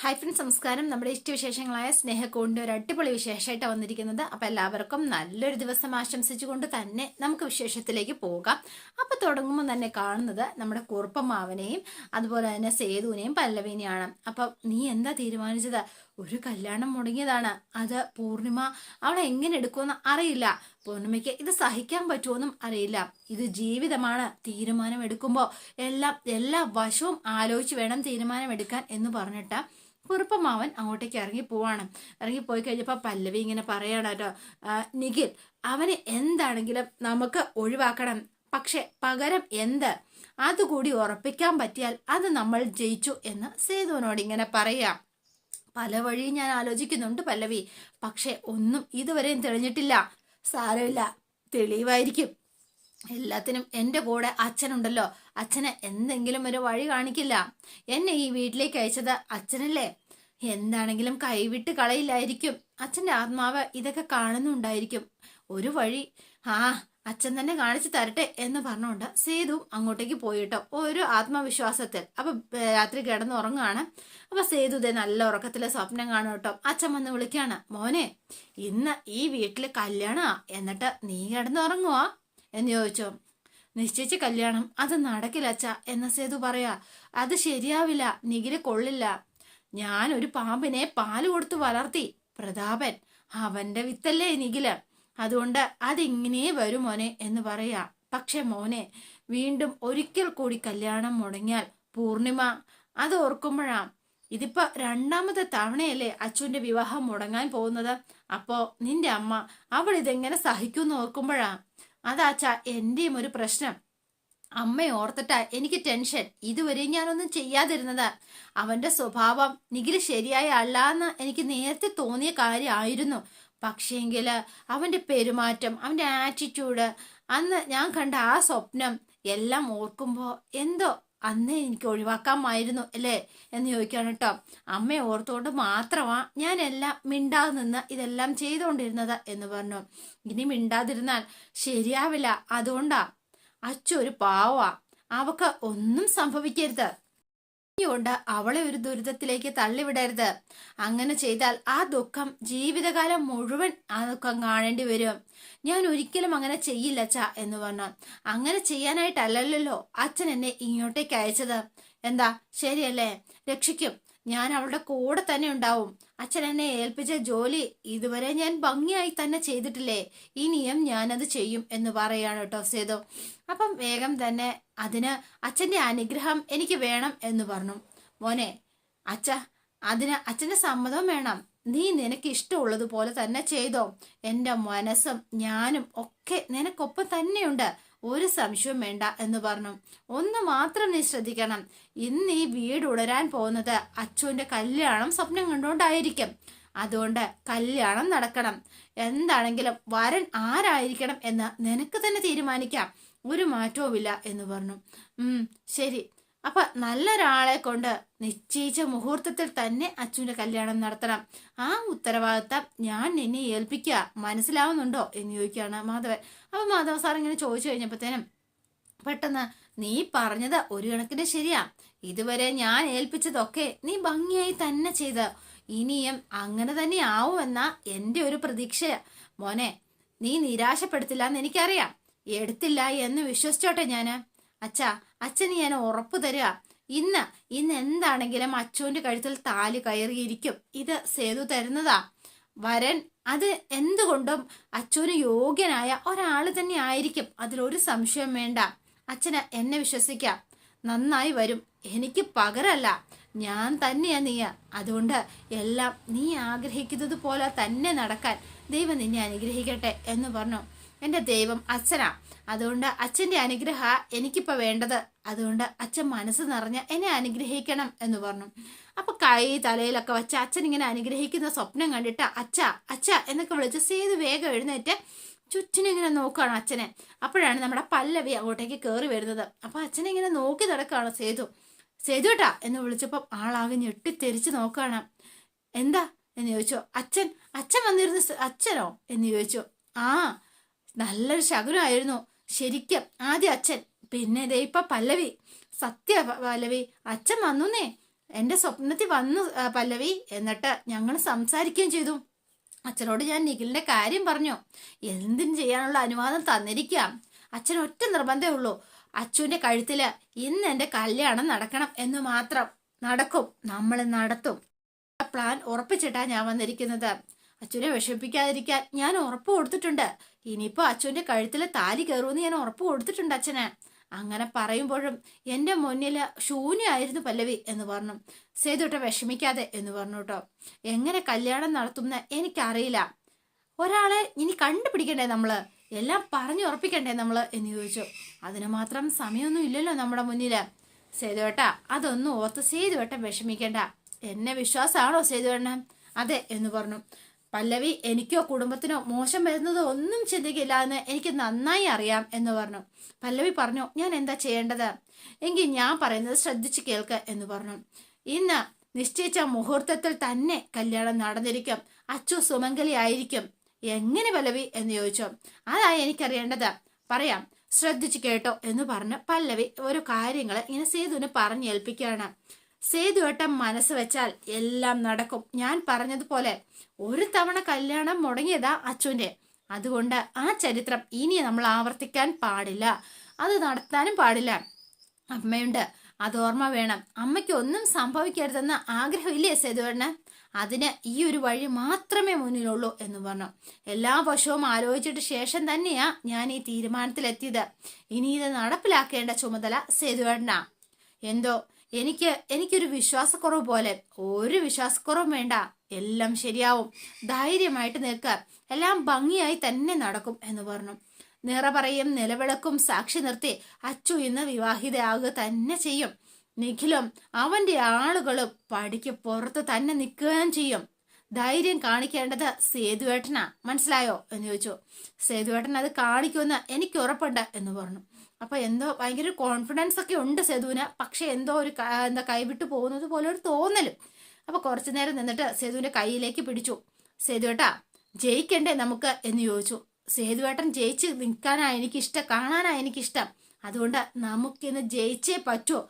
Hi friends നമസ്കാരം നമ്മുടെ ഇഷ്ടവിശേഷങ്ങളായ സ്നേഹക്കൂടിന്റെ ഒരു അടിപൊളി വിശേഷമായിട്ടാണ് വന്നിരിക്കുന്നത്. അപ്പം എല്ലാവർക്കും നല്ലൊരു ദിവസം ആശംസിച്ചുകൊണ്ട് തന്നെ നമുക്ക് വിശേഷത്തിലേക്ക് പോകാം. അപ്പം തുടങ്ങുമ്പോൾ തന്നെ കാണുന്നത് നമ്മുടെ കുറുപ്പമാവനെയും അതുപോലെ തന്നെ സേതുവിനെയും പല്ലവിനെയാണ്. അപ്പം നീ എന്താ തീരുമാനിച്ചത്? ഒരു കല്യാണം മുടങ്ങിയതാണ്. അത് പൂർണിമ അവളെ എങ്ങനെ എടുക്കുമെന്ന് അറിയില്ല. പൂർണിമയ്ക്ക് ഇത് സഹിക്കാൻ പറ്റുമെന്നും അറിയില്ല. ഇത് ജീവിതമാണ് തീരുമാനം എടുക്കുമ്പോൾ എല്ലാം എല്ലാ വശവും ആലോചിച്ച് വേണം തീരുമാനം എടുക്കാൻ എന്ന് പറഞ്ഞിട്ട് കുറുപ്പമാവൻ അങ്ങോട്ടേക്ക് ഇറങ്ങി പോവാണ്. ഇറങ്ങി പോയി കഴിഞ്ഞപ്പോൾ പല്ലവി ഇങ്ങനെ പറയണം കേട്ടോ നിഖിൽ അവനെ എന്താണെങ്കിലും നമുക്ക് ഒഴിവാക്കണം. പക്ഷെ പകരം എന്ത്? അതുകൂടി ഉറപ്പിക്കാൻ പറ്റിയാൽ അത് നമ്മൾ ജയിച്ചു എന്ന് സേതുവിനോട് ഇങ്ങനെ പറയാം. പല വഴിയും ഞാൻ ആലോചിക്കുന്നുണ്ട് പല്ലവി. പക്ഷെ ഒന്നും ഇതുവരെയും തെളിഞ്ഞിട്ടില്ല. സാരമില്ല. തെളിവായിരിക്കും. എല്ലാത്തിനും എന്റെ കൂടെ അച്ഛനുണ്ടല്ലോ. അച്ഛന് എന്തെങ്കിലും ഒരു വഴി കാണിക്കില്ല. എന്നെ ഈ വീട്ടിലേക്ക് അയച്ചത് അച്ഛനല്ലേ? എന്താണെങ്കിലും കൈവിട്ട് കളയില്ലായിരിക്കും. അച്ഛന്റെ ആത്മാവ് ഇതൊക്കെ കാണുന്നുണ്ടായിരിക്കും. ഒരു വഴി. ആ അച്ഛൻ തന്നെ കാണിച്ചു തരട്ടെ എന്ന് പറഞ്ഞുകൊണ്ട് സേതു അങ്ങോട്ടേക്ക് പോയിട്ടോ. ഒരു ആത്മവിശ്വാസത്തിൽ. അപ്പൊ രാത്രി കിടന്നുറങ്ങാണ് അപ്പൊ സേതു ഇതേ നല്ല ഉറക്കത്തിലെ സ്വപ്നം കാണും കേട്ടോ. അച്ഛൻ വന്ന് വിളിക്കാണ്. മോനെ ഇന്ന് ഈ വീട്ടിൽ കല്യാണ. എന്നിട്ട് നീ കിടന്നുറങ്ങുവാ എന്ന് ചോദിച്ചോ. നിശ്ചയിച്ച കല്യാണം. അത് നടക്കില്ലച്ച എന്ന സേതു പറയാ. അത് ശരിയാവില്ല നികിൽ കൊള്ളില്ല. ഞാൻ ഒരു പാമ്പിനെ പാൽ കൊടുത്ത് വളർത്തി. പ്രതാപൻ അവന്റെ വിത്തല്ലേ നികിൽ അതുകൊണ്ട് അതിങ്ങനെ വരും മോനെ എന്ന് പറയാ. പക്ഷെ മോനെ വീണ്ടും ഒരിക്കൽ കൂടി കല്യാണം മുടങ്ങിയാൽ പൂർണിമ. അത് ഓർക്കുമ്പോഴാ. ഇതിപ്പോ രണ്ടാമത്തെ തവണയല്ലേ അച്ഛന്റെ വിവാഹം മുടങ്ങാൻ പോകുന്നത്? അപ്പോ നിന്റെ അമ്മ അവൾ ഇതെങ്ങനെ സഹിക്കുമെന്ന് ഓർക്കുമ്പോഴാ. അതാച്ചാ എന്റെയും ഒരു പ്രശ്നം. അമ്മ ഓർത്തിട്ടാ എനിക്ക് ടെൻഷൻ. ഇതുവരെ ഞാനൊന്നും ചെയ്യാതിരുന്നത്. അവന്റെ സ്വഭാവം നിഖിൽ ശരിയായ അല്ലാന്ന് എനിക്ക് നേരത്തെ തോന്നിയ കാര്യമായിരുന്നു പക്ഷേങ്കിൽ അവന്റെ പെരുമാറ്റം അവന്റെ ആറ്റിറ്റ്യൂഡ് അന്ന് ഞാൻ കണ്ട ആ സ്വപ്നം എല്ലാം ഓർക്കുമ്പോ എന്തോ അന്നേ എനിക്ക് ഒഴിവാക്കാമായിരുന്നു അല്ലേ? എന്ന് ചോദിക്കാണ് കേട്ടോ. അമ്മ ഓർത്തുകൊണ്ട് ഞാൻ എല്ലാം മിണ്ടാതെ നിന്ന് ഇതെല്ലാം ചെയ്തുകൊണ്ടിരുന്നത് എന്ന് പറഞ്ഞു. ഇനി മിണ്ടാതിരുന്നാൽ ശരിയാവില്ല. അതുകൊണ്ടാ. അച്ചു ഒരു പാവാ അവക്ക് ഒന്നും സംഭവിക്കരുത്. കൊണ്ട് അവളെ ഒരു ദുരിതത്തിലേക്ക് തള്ളിവിടരുത്. അങ്ങനെ ചെയ്താൽ ആ ദുഃഖം ജീവിതകാലം മുഴുവൻ ആ ദുഃഖം കാണേണ്ടി വരും. ഞാൻ ഒരിക്കലും അങ്ങനെ ചെയ്യില്ല അച്ഛ എന്ന് പറഞ്ഞു. അങ്ങനെ ചെയ്യാനായിട്ടല്ലല്ലോ അച്ഛൻ എന്നെ ഇങ്ങോട്ടേക്ക് അയച്ചത്. എന്താ? ശരിയല്ലേ? രക്ഷിക്കും. ഞാൻ അവളുടെ കൂടെ തന്നെ ഉണ്ടാവും. അച്ഛൻ എന്നെ ഏൽപ്പിച്ച ജോലി ഇതുവരെ ഞാൻ ഭംഗിയായി തന്നെ ചെയ്തിട്ടില്ലേ? ഇനിയും ഞാനത് ചെയ്യും എന്ന് പറയാണ് കേട്ടോ സേതു. അപ്പം വേഗം തന്നെ അതിന് അച്ഛന്റെ അനുഗ്രഹം എനിക്ക് വേണം എന്ന് പറഞ്ഞു. മോനെ അച്ഛ അതിന് അച്ഛന്റെ സമ്മതം വേണം. നീ നിനക്ക് ഇഷ്ടമുള്ളതുപോലെ തന്നെ ചെയ്തോ. എന്റെ മനസ്സും ഞാനും ഒക്കെ നിനക്കൊപ്പം തന്നെയുണ്ട്. ഒരു സംശയവും വേണ്ട എന്ന് പറഞ്ഞു. ഒന്ന് മാത്രം നീ ശ്രദ്ധിക്കണം. ഇന്ന് ഈ വീട് ഉടരാൻ പോകുന്നത് അച്ചുവിന്റെ കല്യാണം സ്വപ്നം കണ്ടുകൊണ്ടായിരിക്കും. അതുകൊണ്ട് കല്യാണം നടക്കണം. എന്താണെങ്കിലും വരൻ ആരായിരിക്കണം എന്ന് നിനക്ക് തന്നെ തീരുമാനിക്കാം. ഒരു മാറ്റവുമില്ല എന്ന് പറഞ്ഞു. ഉം ശരി. അപ്പൊ നല്ലൊരാളെ കൊണ്ട് നിശ്ചയിച്ച മുഹൂർത്തത്തിൽ തന്നെ അച്ഛന്റെ കല്യാണം നടത്തണം. ആ ഉത്തരവാദിത്തം ഞാൻ നിന്നെ ഏൽപ്പിക്കുക മനസ്സിലാവുന്നുണ്ടോ? എന്ന് ചോദിക്കുകയാണ് മാധവൻ. അപ്പൊ മാധവ സാർ ഇങ്ങനെ ചോദിച്ചു കഴിഞ്ഞപ്പോഴത്തേനും പെട്ടെന്ന് നീ പറഞ്ഞത് ഒരു കണക്കിന് ശരിയാ. ഇതുവരെ ഞാൻ ഏൽപ്പിച്ചതൊക്കെ നീ ഭംഗിയായി തന്നെ ചെയ്ത്. ഇനിയും അങ്ങനെ തന്നെ ആവുമെന്ന എന്റെ ഒരു പ്രതീക്ഷ. മോനെ നീ നിരാശപ്പെടുത്തില്ല എന്ന് എനിക്കറിയാം. എടുത്തില്ല എന്ന് വിശ്വസിച്ചോട്ടെ ഞാൻ. അച്ഛാ അച്ഛന് ഞാൻ ഉറപ്പ് തരിക ഇന്ന് ഇന്ന് എന്താണെങ്കിലും അച്ചുവിന്റെ കഴുത്തിൽ താൽ കയറിയിരിക്കും. ഇത് സേതു തരുന്നതാ. വരൻ അത് എന്തുകൊണ്ടും അച്ചുവിന് യോഗ്യനായ ഒരാൾ തന്നെ ആയിരിക്കും. അതിലൊരു സംശയം വേണ്ട. അച്ഛന് എന്നെ വിശ്വസിക്കാം. നന്നായി വരും. എനിക്ക് പകരല്ല. ഞാൻ തന്നെയാ നീ. അതുകൊണ്ട് എല്ലാം നീ ആഗ്രഹിക്കുന്നത് പോലെ തന്നെ നടക്കാൻ ദൈവം നിന്നെ അനുഗ്രഹിക്കട്ടെ എന്ന് പറഞ്ഞു. എന്റെ ദൈവം അച്ഛനാ. അതുകൊണ്ട് അച്ഛന്റെ അനുഗ്രഹ എനിക്കിപ്പോൾ വേണ്ടത്. അതുകൊണ്ട് അച്ഛൻ മനസ്സ് നിറഞ്ഞ് എന്നെ അനുഗ്രഹിക്കണം എന്ന് പറഞ്ഞു. അപ്പൊ കൈ തലയിലൊക്കെ വെച്ച് അച്ഛൻ ഇങ്ങനെ അനുഗ്രഹിക്കുന്ന സ്വപ്നം കണ്ടിട്ട് അച്ഛ അച്ഛ എന്നൊക്കെ വിളിച്ച് സേതു വേഗം എഴുന്നേറ്റ് ചുറ്റിനിങ്ങനെ നോക്കുകയാണ് അച്ഛനെ. അപ്പോഴാണ് നമ്മുടെ പല്ലവി അങ്ങോട്ടേക്ക് കയറി വരുന്നത്. അപ്പൊ അച്ഛനെ ഇങ്ങനെ നോക്കി നടക്കുകയാണ് സേതു. സേതു കേട്ടാ എന്ന് വിളിച്ചപ്പോൾ ആളാകെ ഞെട്ടിത്തെരിച്ച് നോക്കുകയാണ്. എന്താ? എന്ന് ചോദിച്ചു. അച്ഛൻ അച്ഛൻ വന്നിരുന്ന അച്ഛനോ? എന്ന് ചോദിച്ചു. ആ നല്ലൊരു ശകുനമായിരുന്നു ശരിക്കും ആദ്യം അച്ഛൻ. പിന്നെ ദേ പല്ലവി. സത്യ പല്ലവി അച്ഛൻ വന്നുന്നേ. എന്റെ സ്വപ്നത്തിൽ വന്നു പല്ലവി. എന്നിട്ട് ഞങ്ങൾ സംസാരിക്കുകയും ചെയ്തു. അച്ഛനോട് ഞാൻ നിഖിലിന്റെ കാര്യം പറഞ്ഞു. എന്തിനും ചെയ്യാനുള്ള അനുവാദം തന്നിരിക്കാം? അച്ഛൻ ഒറ്റ നിർബന്ധമേ ഉള്ളൂ. അച്ഛന്റെ കഴുത്തിൽ ഇന്ന് എന്റെ കല്യാണം നടക്കണം എന്ന് മാത്രം നടക്കും. നമ്മൾ നടത്തും. ആ പ്ലാൻ ഉറപ്പിച്ചിട്ടാ ഞാൻ വന്നിരിക്കുന്നത്. അച്ഛനെ വിഷമിപ്പിക്കാതിരിക്കാൻ ഞാൻ ഉറപ്പ് കൊടുത്തിട്ടുണ്ട്. ഇനിയിപ്പോ അച്ഛന്റെ കഴുത്തിൽ താലി കയറുമെന്ന് ഞാൻ ഉറപ്പ് കൊടുത്തിട്ടുണ്ട് അച്ഛനെ. അങ്ങനെ പറയുമ്പോഴും എന്റെ മുന്നിൽ ശൂന്യമായിരുന്നു പല്ലവി എന്ന് പറഞ്ഞു. സേതുട്ട വിഷമിക്കാതെ എന്ന് പറഞ്ഞു കേട്ടോ എങ്ങനെ കല്യാണം നടത്തുമെന്ന് എനിക്കറിയില്ല. ഒരാളെ ഇനി കണ്ടുപിടിക്കണ്ടേ നമ്മൾ? എല്ലാം പറഞ്ഞു ഉറപ്പിക്കണ്ടേ നമ്മൾ? എന്ന് ചോദിച്ചു. അതിന് മാത്രം സമയമൊന്നും ഇല്ലല്ലോ നമ്മുടെ മുന്നിൽ. സേതുവേട്ട അതൊന്നും ഓർത്ത് സേതുവേട്ടൻ വിഷമിക്കണ്ട. എന്നെ വിശ്വാസമാണോ സേതുവേട്ടൻ അതെ എന്ന് പറഞ്ഞു. പല്ലവി എനിക്കോ കുടുംബത്തിനോ മോശം വരുന്നതോ ഒന്നും ചിന്തിക്കില്ല എന്ന് എനിക്ക് നന്നായി അറിയാം എന്ന് പറഞ്ഞു. പല്ലവി പറഞ്ഞു ഞാൻ എന്താ ചെയ്യേണ്ടത്? എങ്കിൽ ഞാൻ പറയുന്നത് ശ്രദ്ധിച്ച് കേൾക്ക എന്ന് പറഞ്ഞു. ഇന്ന് നിശ്ചയിച്ച മുഹൂർത്തത്തിൽ തന്നെ കല്യാണം നടന്നിരിക്കും. അച്ചു സുമംഗലി ആയിരിക്കും. എങ്ങനെ പല്ലവി? എന്ന് ചോദിച്ചു. അതാ എനിക്കറിയേണ്ടത്. പറയാം. ശ്രദ്ധിച്ചു കേട്ടോ എന്ന് പറഞ്ഞ് പല്ലവി ഒരു കാര്യങ്ങൾ ഇങ്ങനെ സേതുവിന് പറഞ്ഞേൽപ്പിക്കുകയാണ്. സേതുവേട്ടൻ മനസ്സ് വെച്ചാൽ എല്ലാം നടക്കും. ഞാൻ പറഞ്ഞതുപോലെ ഒരു തവണ കല്യാണം മുടങ്ങിയതാ അച്ഛന്റെ അതുകൊണ്ട് ആ ചരിത്രം ഇനി നമ്മൾ ആവർത്തിക്കാൻ പാടില്ല. അത് നടത്താനും പാടില്ല. അമ്മയുണ്ട്. അത് ഓർമ്മ വേണം. അമ്മയ്ക്ക് ഒന്നും സംഭവിക്കരുതെന്ന ആഗ്രഹമില്ലേ സേതുവേട്ടന് അതിന് ഈ ഒരു വഴി മാത്രമേ മുന്നിലുള്ളൂ എന്ന് പറഞ്ഞു. എല്ലാ വശവും ആലോചിച്ചിട്ട് ശേഷം തന്നെയാ ഞാൻ ഈ തീരുമാനത്തിലെത്തിയത്. ഇനി ഇത് നടപ്പിലാക്കേണ്ട ചുമതല സേതുവേട്ടനാ എന്തോ എനിക്ക് എനിക്കൊരു വിശ്വാസക്കുറവ് പോലെ ഒരു വിശ്വാസക്കുറവും വേണ്ട. എല്ലാം ശരിയാവും. ധൈര്യമായിട്ട് നിൽക്കുക എല്ലാം ഭംഗിയായി തന്നെ നടക്കും എന്ന് പറഞ്ഞു. നിറപറയും നിലവിളക്കും സാക്ഷി നിർത്തി അച്ചു ഇന്ന് വിവാഹിതയാകുക തന്നെ ചെയ്യും. നിഖിലും അവന്റെ ആളുകളും പടിക്ക് പുറത്ത് തന്നെ നിൽക്കുകയും ചെയ്യും. ധൈര്യം കാണിക്കേണ്ടത് സേതുവേട്ടനാ. മനസ്സിലായോ? എന്ന് ചോദിച്ചു. സേതുവേട്ടൻ അത് കാണിക്കുമെന്ന് എനിക്ക് ഉറപ്പുണ്ട് എന്ന് പറഞ്ഞു. അപ്പൊ എന്തോ ഭയങ്കര കോൺഫിഡൻസ് ഒക്കെ ഉണ്ട് സേതുവിന്. പക്ഷെ എന്തോ ഒരു എന്താ കൈവിട്ടു പോകുന്നത് പോലെ ഒരു തോന്നലും. അപ്പൊ കുറച്ചു നേരം നിന്നിട്ട് സേതുവിന്റെ കൈയിലേക്ക് പിടിച്ചു. സേതുവേട്ടാ ജയിക്കണ്ടേ നമുക്ക്? എന്ന് ചോദിച്ചു. സേതുവേട്ടൻ ജയിച്ച് നിൽക്കാനാ എനിക്കിഷ്ടം കാണാനാ എനിക്കിഷ്ടം. അതുകൊണ്ട് നമുക്കിന്ന് ജയിച്ചേ പറ്റുമോ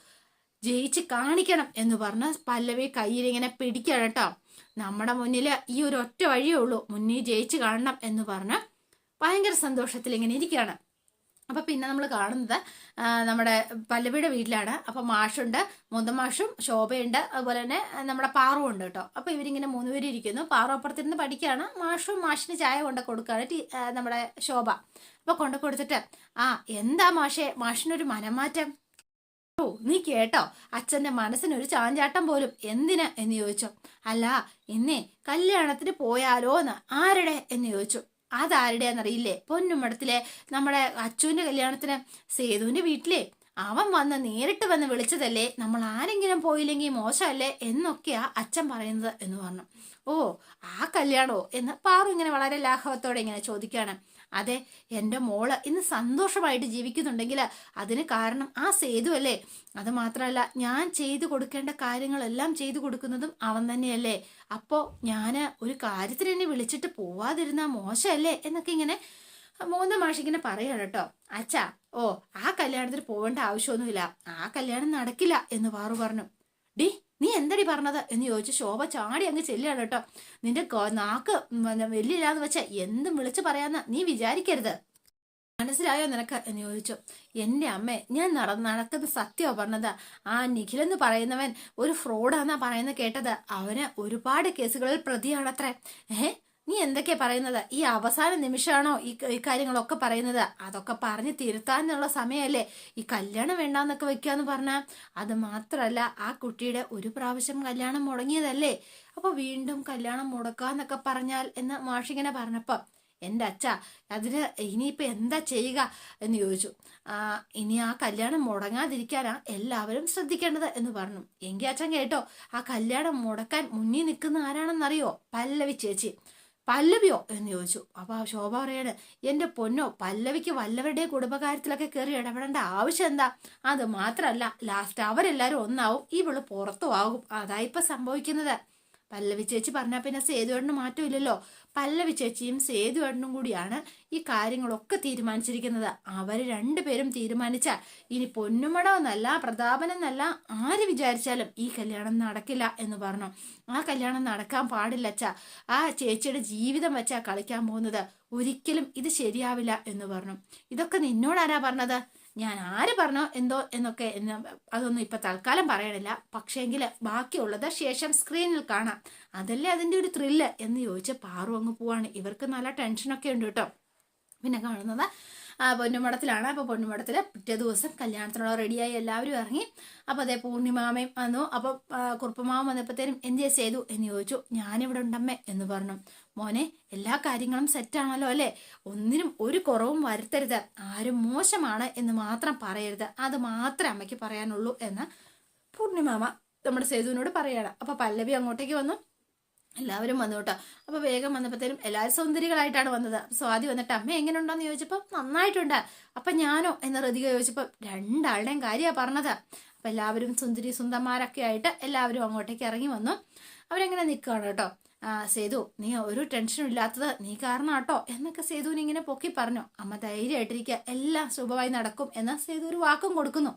ജയിച്ച് കാണിക്കണം എന്ന് പറഞ്ഞ് പല്ലവി കയ്യിലിങ്ങനെ പിടിക്കണം കേട്ടോ. നമ്മുടെ മുന്നിൽ ഈ ഒരു ഒറ്റ വഴിയേ ഉള്ളൂ. മുന്നിൽ ജയിച്ച് കാണണം എന്ന് പറഞ്ഞ് ഭയങ്കര സന്തോഷത്തിൽ ഇങ്ങനെ ഇരിക്കുകയാണ്. അപ്പൊ പിന്നെ നമ്മൾ കാണുന്നത് നമ്മുടെ പല്ലവിയുടെ വീട്ടിലാണ്. അപ്പൊ മാഷുണ്ട് മുന്തമാഷും ശോഭയുണ്ട് അതുപോലെ തന്നെ നമ്മുടെ പാറും ഉണ്ട് കേട്ടോ. അപ്പൊ ഇവരിങ്ങനെ മൂന്നുപേരും ഇരിക്കുന്നു. പാറു അപ്പുറത്തിരുന്ന് പഠിക്കുകയാണ്. മാഷും മാഷിന് ചായ കൊണ്ട് കൊടുക്കുകയാണ് ടീ നമ്മുടെ ശോഭ. അപ്പൊ കൊണ്ടു കൊടുത്തിട്ട് ആ എന്താ മാഷെ? മാഷിനൊരു മനംമാറ്റം. ഓ നീ കേട്ടോ? അച്ഛന്റെ മനസ്സിനൊരു ചാഞ്ചാട്ടം പോലും എന്തിന് എന്ന് ചോദിച്ചു. അല്ല ഇന്നേ കല്യാണത്തിന് പോയാലോന്ന് ആരുടെ എന്ന് ചോദിച്ചു. അതാരുടെയെന്നറിയില്ലേ? പൊന്നുമടത്തിലെ നമ്മുടെ അച്ചുവിന്റെ കല്യാണത്തിന്. സേതുവിന്റെ വീട്ടിലെ. അവൻ വന്ന് നേരിട്ട് വന്ന് വിളിച്ചതല്ലേ? നമ്മൾ ആരെങ്കിലും പോയില്ലെങ്കിൽ മോശമല്ലേ എന്നൊക്കെയാ അച്ഛൻ പറയുന്നത് എന്ന് പറഞ്ഞു. ഓ ആ കല്യാണോ എന്ന് പാറു ഇങ്ങനെ വളരെ ലാഘവത്തോടെ ഇങ്ങനെ ചോദിക്കാണ് അതെ എന്റെ മോൾ ഇന്ന് സന്തോഷമായിട്ട് ജീവിക്കുന്നുണ്ടെങ്കിൽ അതിന് കാരണം ആ സേതു അല്ലേ? അത് മാത്രമല്ല ഞാൻ ചെയ്തു കൊടുക്കേണ്ട കാര്യങ്ങളെല്ലാം ചെയ്തു കൊടുക്കുന്നതും അവൻ തന്നെയല്ലേ? അപ്പോൾ ഞാൻ ഒരു കാര്യത്തിന് എന്നെ വിളിച്ചിട്ട് പോവാതിരുന്ന മോശമല്ലേ? എന്നൊക്കെ ഇങ്ങനെ മൂന്ന് മാഷിങ്ങനെ പറയാണ് കേട്ടോ. അച്ഛാ ഓ ആ കല്യാണത്തിന് പോകേണ്ട ആവശ്യമൊന്നുമില്ല. ആ കല്യാണം നടക്കില്ല എന്ന് വാറു പറഞ്ഞു. ഡി നീ എന്തടി പറഞ്ഞത്? എന്ന് ചോദിച്ചു ശോഭ ചാടി അങ്ങ് ചെല്ലുകയാണ് കേട്ടോ. നിന്റെ നാക്ക് വെല്ലില്ലാന്ന് വെച്ച എന്തും വിളിച്ചു പറയാന്ന് നീ വിചാരിക്കരുത്. മനസ്സിലായോ നിനക്ക്? എന്ന് ചോദിച്ചു. എന്റെ അമ്മ ഞാൻ നട നടക്കുന്ന സത്യമോ പറഞ്ഞത്. ആ നിഖിലെന്ന് പറയുന്നവൻ ഒരു ഫ്രോഡാന്നാ പറയുന്നത് കേട്ടത്. അവന് ഒരുപാട് കേസുകളിൽ പ്രതിയാണത്രേ. ഏഹ്? നീ എന്തൊക്കെയാ പറയുന്നത്? ഈ അവസാന നിമിഷമാണോ ഈ കാര്യങ്ങളൊക്കെ പറയുന്നത്? അതൊക്കെ പറഞ്ഞ് തിരുത്താനുള്ള സമയമല്ലേ? ഈ കല്യാണം വേണ്ടാന്നൊക്കെ വെക്കാന്ന് പറഞ്ഞാൽ അത് മാത്രമല്ല ആ കുട്ടിയുടെ ഒരു പ്രാവശ്യം കല്യാണം മുടങ്ങിയതല്ലേ? അപ്പൊ വീണ്ടും കല്യാണം മുടക്കാന്നൊക്കെ പറഞ്ഞാൽ എന്ന് മാഷിങ്ങനെ പറഞ്ഞപ്പോ എന്റെ അച്ഛ അതിന് ഇനിയിപ്പോൾ എന്താ ചെയ്യുക? എന്ന് ചോദിച്ചു. ഇനി ആ കല്യാണം മുടങ്ങാതിരിക്കാനാ എല്ലാവരും ശ്രദ്ധിക്കേണ്ടത് എന്ന് പറഞ്ഞു. എങ്കിൽ അച്ഛൻ കേട്ടോ ആ കല്യാണം മുടക്കാൻ മുന്നിൽ നിൽക്കുന്ന ആരാണെന്നറിയോ? പല്ലവി ചേച്ചി. പല്ലവിയോ? എന്ന് ചോദിച്ചു. അപ്പോൾ ശോഭ പറയാണ് എന്റെ പൊന്നോ പല്ലവിക്ക് വല്ലവരുടെ കുടുംബകാര്യത്തിലൊക്കെ കയറി ഇടപെടേണ്ട ആവശ്യം എന്താ? അത് മാത്രമല്ല ലാസ്റ്റ് അവരെല്ലാരും ഒന്നാവും ഇവൾ പുറത്തു ആകും അതായിപ്പോൾ സംഭവിക്കുന്നത്. പല്ലവി ചേച്ചി പറഞ്ഞാൽ പിന്നെ സേതുവേട്ടന് മാറ്റമില്ലല്ലോ. പല്ലവി ചേച്ചിയും സേതുവേട്ടനും കൂടിയാണ് ഈ കാര്യങ്ങളൊക്കെ തീരുമാനിച്ചിരിക്കുന്നത്. അവർ രണ്ടുപേരും തീരുമാനിച്ച ഇനി പൊന്നുമടമെന്നല്ല പ്രതാപനെന്നല്ല ആര് വിചാരിച്ചാലും ഈ കല്യാണം നടക്കില്ല എന്ന് പറഞ്ഞു. ആ കല്യാണം നടക്കാൻ പാടില്ല അച്ഛ ആ ചേച്ചിയുടെ ജീവിതം വെച്ചാ കളിക്കാൻ പോകുന്നത്. ഒരിക്കലും ഇത് ശരിയാവില്ല എന്ന് പറഞ്ഞു. ഇതൊക്കെ നിന്നോടാരാ പറഞ്ഞത്? ഞാൻ ആര് പറഞ്ഞോ എന്തോ എന്നൊക്കെ എന്ന് അതൊന്നും ഇപ്പൊ തൽക്കാലം പറയണില്ല. പക്ഷേങ്കിൽ ബാക്കിയുള്ളത് ശേഷം സ്ക്രീനിൽ കാണാം. അതല്ലേ അതിന്റെ ഒരു ത്രില്ല് എന്ന് ചോദിച്ച പാറു അങ്ങ് പോവാണ്. ഇവർക്ക് നല്ല ടെൻഷനൊക്കെ ഉണ്ട് കേട്ടോ. പിന്നെ കാണുന്നത് പൊന്നുമടത്തിലാണ് അപ്പോൾ പൊന്നുമടത്തിൽ പിറ്റേ ദിവസം കല്യാണത്തിനുള്ള റെഡിയായി എല്ലാവരും ഇറങ്ങി. അപ്പോൾ അതേ പൂർണിമാമയും വന്നു. അപ്പോൾ കുറുപ്പമാമ വന്നപ്പോഴത്തേനും എന്ത് ചെയ്തു എന്ന് ചോദിച്ചു. ഞാനിവിടെ ഉണ്ടമ്മേ എന്ന് പറഞ്ഞു. മോനെ എല്ലാ കാര്യങ്ങളും സെറ്റാണല്ലോ അല്ലേ? ഒന്നിനും ഒരു കുറവും വരുത്തരുത്. ആരും മോശമാണ് എന്ന് മാത്രം പറയരുത്. അത് മാത്രമേ അമ്മയ്ക്ക് പറയാനുള്ളൂ എന്ന് പൂർണിമാമ നമ്മുടെ സേതുവിനോട് പറയണം. അപ്പോൾ പല്ലവി അങ്ങോട്ടേക്ക് വന്നു. എല്ലാവരും വന്നു കേട്ടോ. അപ്പോൾ വേഗം വന്നപ്പോഴത്തേനും എല്ലാവരും സൗന്ദര്യങ്ങളായിട്ടാണ് വന്നത്. സ്വാതി വന്നിട്ട് അമ്മ എങ്ങനെ ഉണ്ടോന്ന് ചോദിച്ചപ്പോൾ നന്നായിട്ടുണ്ട്. അപ്പം ഞാനോ? എന്ന് ഹൃതിക ചോദിച്ചപ്പോൾ രണ്ടാളുടെയും കാര്യമാണ് പറഞ്ഞത്. അപ്പം എല്ലാവരും സുന്ദരി സുന്ദന്മാരൊക്കെ ആയിട്ട് എല്ലാവരും അങ്ങോട്ടേക്ക് ഇറങ്ങി വന്നു. അവരെങ്ങനെ നിൽക്കുകയാണ് കേട്ടോ. സേതു നീ ഒരു ടെൻഷനും ഇല്ലാത്തത് നീ കാരണം കേട്ടോ എന്നൊക്കെ സേതുവിനെ ഇങ്ങനെ പൊക്കി പറഞ്ഞു. അമ്മ ധൈര്യമായിട്ടിരിക്കുക എല്ലാം ശുഭമായി നടക്കും എന്ന് സേതു ഒരു വാക്കും കൊടുക്കുന്നു.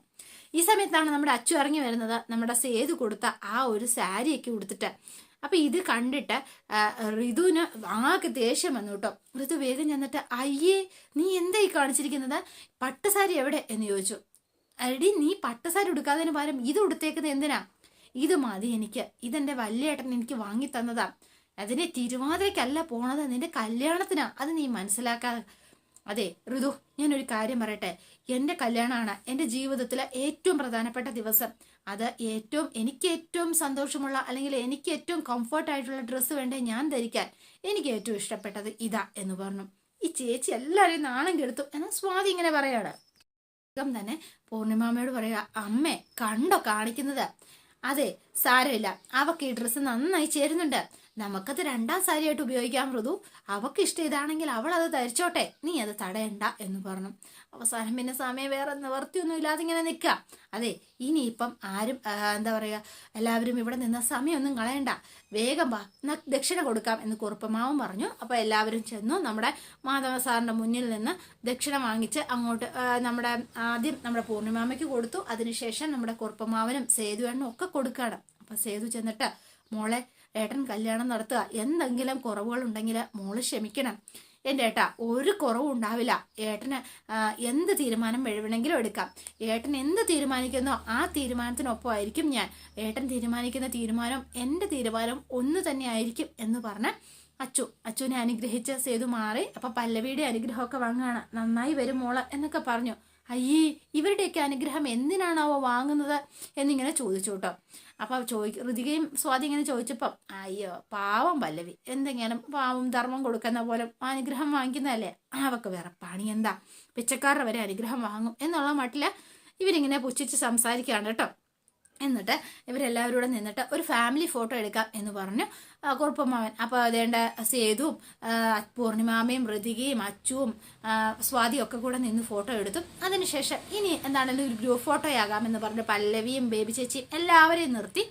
ഈ സമയത്താണ് നമ്മുടെ അച്ചു ഇറങ്ങി വരുന്നത്. നമ്മുടെ സേതു കൊടുത്ത ആ ഒരു സാരിയൊക്കെ ഉടുത്തിട്ട്. അപ്പൊ ഇത് കണ്ടിട്ട് ഋതുവിന് ആകെ ദേഷ്യം വന്നു കേട്ടോ. ഋതു വേഗം ചെന്നിട്ട് അയ്യേ നീ എന്തായി കാണിച്ചിരിക്കുന്നത്? പട്ടുസാരി എവിടെ? എന്ന് ചോദിച്ചു. അടി നീ പട്ടുസാരി ഉടുക്കാതിന് പകരം ഇത് ഉടുത്തേക്കുന്നത് എന്തിനാ? ഇത് മതി എനിക്ക്. ഇതെന്റെ വല്യേട്ടൻ എനിക്ക് വാങ്ങി തന്നതാ. അതിനെ തിരുവാതിരക്കല്ല പോണത്. നിന്റെ കല്യാണത്തിനാ. അത് നീ മനസ്സിലാക്കാ അതെ ഋതു ഞാനൊരു കാര്യം പറയട്ടെ. എന്റെ കല്യാണമാണ് എന്റെ ജീവിതത്തിലെ ഏറ്റവും പ്രധാനപ്പെട്ട ദിവസം. അത് ഏറ്റവും എനിക്ക് ഏറ്റവും സന്തോഷമുള്ള അല്ലെങ്കിൽ എനിക്ക് ഏറ്റവും കംഫർട്ട് ആയിട്ടുള്ള ഡ്രസ്സ് വേണ്ടേ ഞാൻ ധരിക്കാൻ എനിക്ക് ഏറ്റവും ഇഷ്ടപ്പെട്ടത് ഇതാ എന്ന് പറഞ്ഞു. ഈ ചേച്ചി എല്ലാവരെയും നാണം കെടുത്തു. എന്നാൽ സ്വാതി ഇങ്ങനെ പറയാണ്. തന്നെ പൂർണിമാമയോട് പറയുക അമ്മേ കണ്ടോ കാണിക്കുന്നത്? അതെ സാരമില്ല. അവക്ക് ഈ ഡ്രസ്സ് നന്നായി ചേരുന്നുണ്ട്. നമുക്കത് രണ്ടാം സാരിയായിട്ട് ഉപയോഗിക്കാം മൃദു. അവക്ക് ഇഷ്ടം ഇതാണെങ്കിൽ അവൾ അത് ധരിച്ചോട്ടെ. നീ അത് തടയണ്ട എന്ന് പറഞ്ഞു. അവസാനം പിന്നെ സമയം വേറെ നിവർത്തിയൊന്നും ഇല്ലാതെ ഇങ്ങനെ നിൽക്കുക അതെ ഇനിയിപ്പം ആരും എന്താ പറയുക എല്ലാവരും ഇവിടെ നിന്ന സമയമൊന്നും കളയണ്ട. വേഗം വാ ദക്ഷിണ കൊടുക്കാം എന്ന് കുറുപ്പമാവും പറഞ്ഞു. അപ്പോൾ എല്ലാവരും ചെന്നു നമ്മുടെ മാധവ സാറിന്റെ മുന്നിൽ നിന്ന് ദക്ഷിണ വാങ്ങിച്ച് അങ്ങോട്ട് നമ്മുടെ ആദ്യം നമ്മുടെ പൂർണിമാമയ്ക്ക് കൊടുത്തു. അതിനുശേഷം നമ്മുടെ കുറുപ്പമാവനും സേതുവേണ്ണും ഒക്കെ കൊടുക്കുകയാണ്. അപ്പം സേതു ചെന്നിട്ട് മോളെ ഏട്ടൻ കല്യാണം നടത്തുക. എന്തെങ്കിലും കുറവുകൾ ഉണ്ടെങ്കിൽ മോൾ ക്ഷമിക്കണം. എന്റെ ഏട്ടാ ഒരു കുറവും ഉണ്ടാവില്ല. ഏട്ടന് എന്ത് തീരുമാനം വേണമെങ്കിലും എടുക്കാം. ഏട്ടൻ എന്ത് തീരുമാനിക്കുന്നോ ആ തീരുമാനത്തിനൊപ്പമായിരിക്കും ഞാൻ. ഏട്ടൻ തീരുമാനിക്കുന്ന തീരുമാനം എന്റെ തീരുമാനം ഒന്ന് തന്നെ ആയിരിക്കും എന്ന് പറഞ്ഞ് അച്ചു അച്ചുവിനെ അനുഗ്രഹിച്ച് സേതു മാറി. അപ്പൊ പല്ലവിയുടെ അനുഗ്രഹമൊക്കെ വാങ്ങുകയാണ്. നന്നായി വരും മോൾ എന്നൊക്കെ പറഞ്ഞു. അയ്യേ ഇവരുടെയൊക്കെ അനുഗ്രഹം എന്തിനാണാവോ വാങ്ങുന്നത് എന്നിങ്ങനെ ചോദിച്ചു കേട്ടോ. അപ്പൊ ചോദിക്ക ഋതികയും സ്വാതി ഇങ്ങനെ ചോദിച്ചപ്പം അയ്യോ പാവം പല്ലവി എന്തെങ്കിലും പാവം ധർമ്മം കൊടുക്കുന്ന പോലെ അനുഗ്രഹം വാങ്ങിക്കുന്നതല്ലേ? അവക്ക് വേറെ പണി എന്താ? പിച്ചക്കാരുടെ വരെ അനുഗ്രഹം വാങ്ങും എന്നുള്ള മട്ടിൽ ഇവരിങ്ങനെ പുച്ഛിച്ച് സംസാരിക്കുകയാണ് കേട്ടോ. എന്നിട്ട് ഇവരെല്ലാവരും കൂടെ നിന്നിട്ട് ഒരു ഫാമിലി ഫോട്ടോ എടുക്കാം എന്ന് പറഞ്ഞു. കുറുപ്പമാവൻ അപ്പോൾ അതേണ്ട സേതുവും പൂർണിമാമയും ഋതികയും അച്ചുവും സ്വാതിയും ഒക്കെ കൂടെ നിന്ന് ഫോട്ടോ എടുത്തു. അതിനുശേഷം ഇനി എന്താണെങ്കിലും ഒരു ഗ്രൂപ്പ് ഫോട്ടോയാകാം എന്ന് പറഞ്ഞ പല്ലവിയും ബേബി ചേച്ചിയും എല്ലാവരെയും നിർത്തി.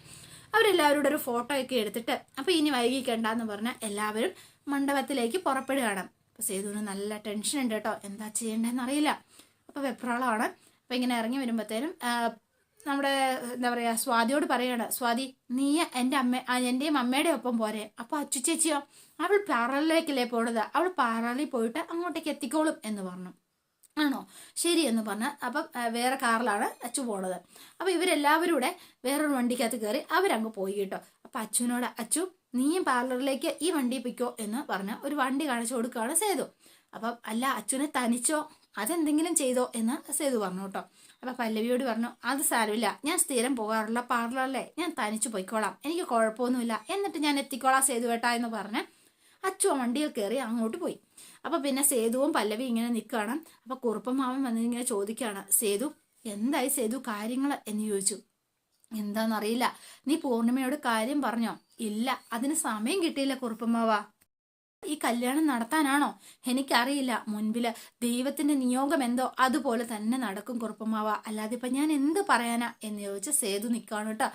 അവരെല്ലാവരുടെ ഒരു ഫോട്ടോ ഒക്കെ എടുത്തിട്ട് അപ്പോൾ ഇനി വൈകിക്കണ്ടെന്ന് പറഞ്ഞാൽ എല്ലാവരും മണ്ഡപത്തിലേക്ക് പുറപ്പെടുകയാണ്. അപ്പോൾ സേതുവിന് നല്ല ടെൻഷൻ ഉണ്ട് കേട്ടോ. എന്താ ചെയ്യേണ്ടതെന്ന് അറിയില്ല. അപ്പോൾ വെപ്രാളമാണ്. അപ്പോൾ ഇങ്ങനെ ഇറങ്ങി വരുമ്പോഴത്തേനും നമ്മുടെ എന്താ പറയാ സ്വാതിയോട് പറയാണ് സ്വാതി നീ എന്റെ അമ്മ എന്റെയും അമ്മയുടെ ഒപ്പം പോരെ. അപ്പോൾ അച്ചു ചേച്ചിയോ അവൾ പാറലിലേക്കല്ലേ പോണത്? അവൾ പാറലിൽ പോയിട്ട് അങ്ങോട്ടേക്ക് എത്തിക്കോളും എന്ന് പറഞ്ഞു. ആണോ? ശരി എന്ന് പറഞ്ഞ് അപ്പം വേറെ കാറിലാണ് അച്ചു പോണത്. അപ്പോൾ ഇവരെല്ലാവരും കൂടെ വേറൊരു വണ്ടിക്കകത്ത് കയറി അവരങ്ങ് പോയി കേട്ടോ. അപ്പം അച്ഛനോട് അച്ചു നീയും പാർലറിലേക്ക് ഈ വണ്ടി പിക്കോ എന്ന് പറഞ്ഞ് ഒരു വണ്ടി കാണിച്ചു കൊടുക്കുകയാണ് സേതു. അപ്പം അല്ല അച്ഛനെ തനിച്ചോ? അതെന്തെങ്കിലും ചെയ്തോ? എന്ന് സേതു പറഞ്ഞു കേട്ടോ. അപ്പൊ പല്ലവിയോട് പറഞ്ഞു അത് സാരമില്ല. ഞാൻ സ്ഥിരം പോകാറുള്ള പാർലറിലെ ഞാൻ തനിച്ചു പോയിക്കോളാം. എനിക്ക് കുഴപ്പമൊന്നുമില്ല. എന്നിട്ട് ഞാൻ എത്തിക്കോളാം സേതു വേട്ടാ എന്ന് പറഞ്ഞ് അച്ചു വണ്ടിയിൽ കയറി അങ്ങോട്ട് പോയി. അപ്പൊ പിന്നെ സേതുവും പല്ലവി ഇങ്ങനെ നിൽക്കുകയാണ്. അപ്പൊ കുറുപ്പമാവൻ വന്ന് ഇങ്ങനെ ചോദിക്കുകയാണ് സേതു എന്തായി സേതു കാര്യങ്ങൾ എന്ന് ചോദിച്ചു. എന്താണെന്നറിയില്ല നീ പൂർണിമയോട് കാര്യം പറഞ്ഞോ? ഇല്ല. അതിന് സമയം കിട്ടിയില്ല കുറുപ്പമാവാ ഈ കല്യാണം നടത്താനാണോ? എനിക്കറിയില്ല. മുൻപിൽ ദൈവത്തിന്റെ നിയോഗം എന്തോ അതുപോലെ തന്നെ നടക്കും കുറുപ്പമാവ അല്ലാതെ ഇപ്പൊ ഞാൻ എന്ത് പറയാനാ? എന്ന് ചോദിച്ച് സേതു നിൽക്കുകയാണ് കേട്ടോ.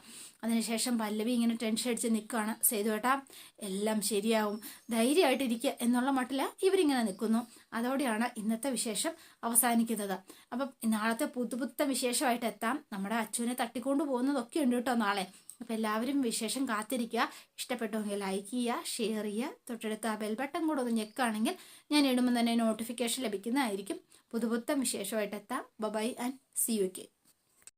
അതിനുശേഷം പല്ലവി ഇങ്ങനെ ടെൻഷൻ അടിച്ച് നിൽക്കുകയാണ് സേതു ഏട്ടാ എല്ലാം ശരിയാവും. ധൈര്യമായിട്ടിരിക്കുക എന്നുള്ള മട്ടിൽ ഇവരിങ്ങനെ നിൽക്കുന്നു അതോടെയാണ് ഇന്നത്തെ വിശേഷം അവസാനിക്കുന്നത്. അപ്പം നാളത്തെ പുതുപുത്ത വിശേഷമായിട്ട് എത്താം. നമ്മുടെ അച്ഛനെ തട്ടിക്കൊണ്ടു പോകുന്നതൊക്കെ ഉണ്ട് കേട്ടോ നാളെ. അപ്പം എല്ലാവരും വിശേഷം കാത്തിരിക്കുക. ഇഷ്ടപ്പെട്ടുവെങ്കിൽ ലൈക്ക് ചെയ്യുക ഷെയർ ചെയ്യുക. തൊട്ടടുത്ത് ആ ബെൽ ബട്ടൺ കൂടെ ഒന്ന് ഞെക്കുകയാണെങ്കിൽ ഞാൻ ഇടുമ്പോൾ തന്നെ നോട്ടിഫിക്കേഷൻ ലഭിക്കുന്നതായിരിക്കും. പുതുപുത്തം വിശേഷമായിട്ട് എത്താം. Bye and see you K